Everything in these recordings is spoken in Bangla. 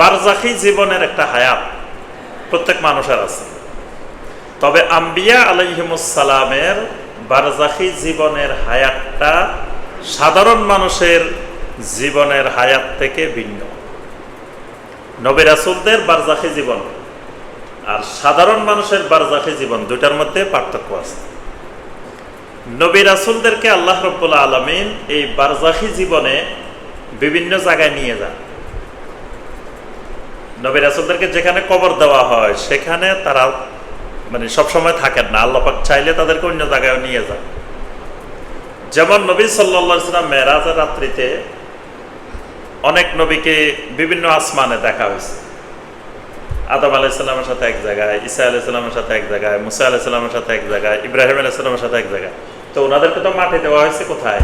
বারজাখি জীবনের একটা হায়াত প্রত্যেক মানুষের আছে। তবে আম্বিয়া আলাইহিমুসালামের বারজাখি জীবনের হায়াতটা সাধারণ মানুষের জীবনের হায়াত থেকে ভিন্ন। নবী রাসুলদের বারজাখি জীবন আর সাধারণ মানুষের বারজাখি জীবন দুটার মধ্যে পার্থক্য আছে। নবী রাসুলদেরকে আল্লাহ রব্বুল্লা আলমিন এই বারজাখি জীবনে বিভিন্ন জায়গায় নিয়ে যান। নবী রাসুলদেরকে যেখানে কবর দেওয়া হয়, সেখানে তারা মানে সবসময় থাকেন না। আল্লাপাক চাইলে তাদেরকে অন্য জায়গায় নিয়ে যান। যেমন নবী সাল্লাম মেরাজের রাত্রিতে অনেক নবীকে বিভিন্ন আসমানে দেখা হয়েছে। আদম আলাইসাল্লামের সাথে এক জায়গায় ইসা আলাইসাল্লামের সাথে এক জায়গায়, মুসা আলাইসাল্লামের সাথে এক জায়গায়, ইব্রাহিম আলাইসাল্লামের সাথে এক জায়গায়। তো ওনাদেরকে তো মাঠে দেওয়া হয়েছে কোথায়?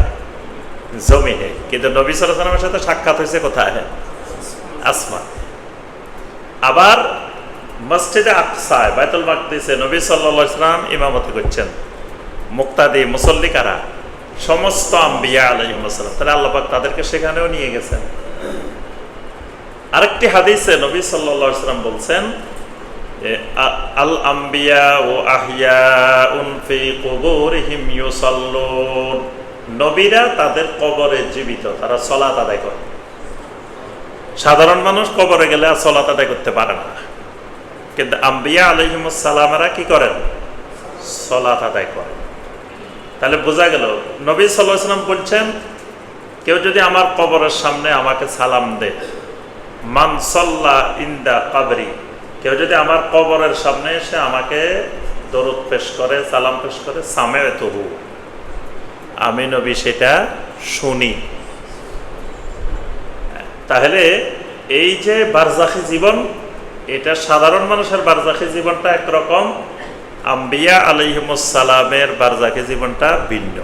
জমিনে। কিন্তু নবী সাল্লাহ সাল্লামের সাথে সাক্ষাৎ হয়েছে কোথায়? আসমান। আবার মসজিদে আকসায়, বাইতুল মাকদিসে নবী সাল্লা ইসলাম ইমামতি করছেন। মুক্তাদি মুসল্লি কারা সমস্ত আম্বিয়া আলহিমসাল্লাম তাহলে আল্লাপাক তাদেরকে সেখানেও নিয়ে গেছেন। আরেকটি হাদিসে নবী সাল্লা ইসলাম বলছেন আল আম্বিয়া ও আহিয়া উনফি কুবুরিহিম ইউসাল্লুন। নবীরা তাদের কবরে জীবিত, তারা সলাত আদায় করে। সাধারণ মানুষ কবরে গেলে আর সলাত আদায় করতে পারে না। কিন্তু আম্বিয়া আলহিমসালামেরা কি করেন? সলাত আদায় করেন। তাহলে বোঝা গেল, নবী সাল্লাম বলছেন, কেউ যদি আমার কবরের সামনে আমাকে সালাম দে মানসল্লা ইন্দা কাবরি, কেউ যদি আমার কবরের সামনে এসে আমাকে দরুদ পেশ করে, সালাম পেশ করে সামে তহু আমি নবী সেটা শুনি। তাহলে এই যে বারজাখি জীবন, এটা সাধারণ মানুষের বারজাখি জীবনটা একরকম। আম্বিয়া আলহিমসালামের বারজাখি জীবনটা ভিন্ন।